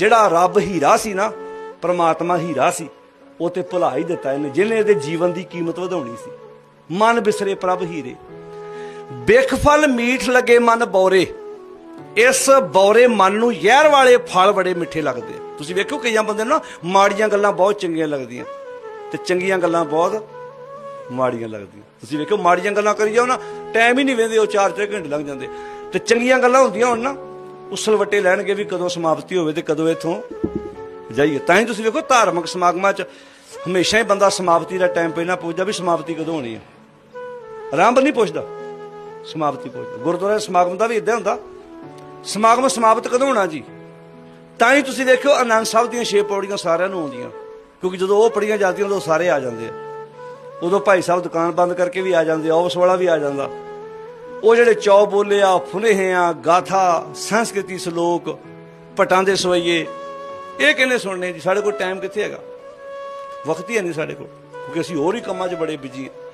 ਜਿਹੜਾ ਰੱਬ ਹੀਰਾ ਸੀ ਨਾ, ਪ੍ਰਮਾਤਮਾ ਹੀਰਾ ਸੀ, ਉਹ ਤੇ ਭੁਲਾ ਹੀ ਦਿੱਤਾ ਇਹਨੇ, ਜਿਹਨੇ ਇਹਦੇ ਜੀਵਨ ਦੀ ਕੀਮਤ ਵਧਾਉਣੀ ਸੀ। ਮਨ ਬਿਸਰੇ ਪ੍ਰਭ ਹੀਰੇ। ਬਿਖ ਫਲ ਮੀਠ ਲੱਗੇ ਮਨ ਬੌਰੇ। ਇਸ ਬੌਰੇ ਮਨ ਨੂੰ ਜ਼ਹਿਰ ਵਾਲੇ ਫਲ ਬੜੇ ਮਿੱਠੇ ਲੱਗਦੇ ਆ। ਤੁਸੀਂ ਵੇਖੋ ਕਈਆਂ ਬੰਦੇ ਨੂੰ ਨਾ ਮਾੜੀਆਂ ਗੱਲਾਂ ਬਹੁਤ ਚੰਗੀਆਂ ਲੱਗਦੀਆਂ। ਤੇ ਚੰਗੀਆਂ ਗੱਲਾਂ ਬਹੁਤ ਮਾੜੀਆਂ ਲੱਗਦੀਆਂ। ਤੁਸੀਂ ਵੇਖੋ ਮਾੜੀਆਂ ਗੱਲਾਂ ਕਰੀ ਜਾਓ ਨਾ ਟਾਈਮ ਹੀ ਨਹੀਂ ਵੇਂਦੇ, ਉਹ 4-4 ਘੰਟੇ ਲੰਘ ਜਾਂਦੇ। ਤੇ ਚੰਗੀਆਂ ਗੱਲਾਂ ਹੁੰਦੀਆਂ ਹੁਣ ਨਾ ਉਸਲਵੱਟੇ ਲੈਣਗੇ ਵੀ ਕਦੋਂ ਸਮਾਪਤੀ ਹੋਵੇ ਤੇ ਕਦੋਂ ਇਥੋਂ ਜਾਈਏ। ਤਾਂ ਹੀ ਤੁਸੀਂ ਵੇਖੋ ਧਾਰਮਿਕ ਸਮਾਗਮਾਂ 'ਚ ਹਮੇਸ਼ਾ ਹੀ ਬੰਦਾ ਸਮਾਪਤੀ ਦਾ ਟਾਈਮ ਪਹਿਲਾਂ ਪੁੱਛਦਾ ਵੀ ਸਮਾਪਤੀ ਕਦੋਂ ਹੋਣੀ ਹੈ। ਆਰੰਭ ਨਹੀਂ ਪੁੱਛਦਾ, ਸਮਾਪਤੀ ਪੁੱਛਦਾ। ਗੁਰਦੁਆਰੇ ਸਮਾਗਮ ਦਾ ਵੀ ਇਦਾਂ ਹੁੰਦਾ, ਸਮਾਗਮ ਸਮਾਪਤ ਕਦੋਂ ਹੋਣਾ ਜੀ? ਤਾਂ ਹੀ ਤੁਸੀਂ ਦੇਖਿਓ ਆਨੰਦ ਸਾਹਿਬ ਦੀਆਂ ਛੇ ਪੌੜੀਆਂ ਸਾਰਿਆਂ ਨੂੰ ਆਉਂਦੀਆਂ, ਕਿਉਂਕਿ ਜਦੋਂ ਉਹ ਪੜੀਆਂ ਜਾਂਦੀਆਂ ਉਦੋਂ ਸਾਰੇ ਆ ਜਾਂਦੇ ਆ। ਉਦੋਂ ਭਾਈ ਸਾਹਿਬ ਦੁਕਾਨ ਬੰਦ ਕਰਕੇ ਵੀ ਆ ਜਾਂਦੇ ਆ, ਆਫਿਸ ਵਾਲਾ ਵੀ ਆ ਜਾਂਦਾ। ਉਹ ਜਿਹੜੇ ਚੌ ਬੋਲੇ ਆ, ਫੁਨੇਹ ਆ, ਗਾਥਾ, ਸੰਸਕ੍ਰਿਤੀ ਸ਼ਲੋਕ ਪਟਾਂ ਦੇ ਸਵਈਏ, ਇਹ ਕਿੰਨੇ ਸੁਣਨੇ ਜੀ? ਸਾਡੇ ਕੋਲ ਟਾਈਮ ਕਿੱਥੇ ਹੈਗਾ? ਵਕਤ ਹੀ ਹੈ ਨਹੀਂ ਸਾਡੇ ਕੋਲ, ਕਿਉਂਕਿ ਅਸੀਂ ਹੋਰ ਹੀ ਕੰਮਾਂ 'ਚ ਬੜੇ ਬਿਜ਼ੀ ਹਾਂ।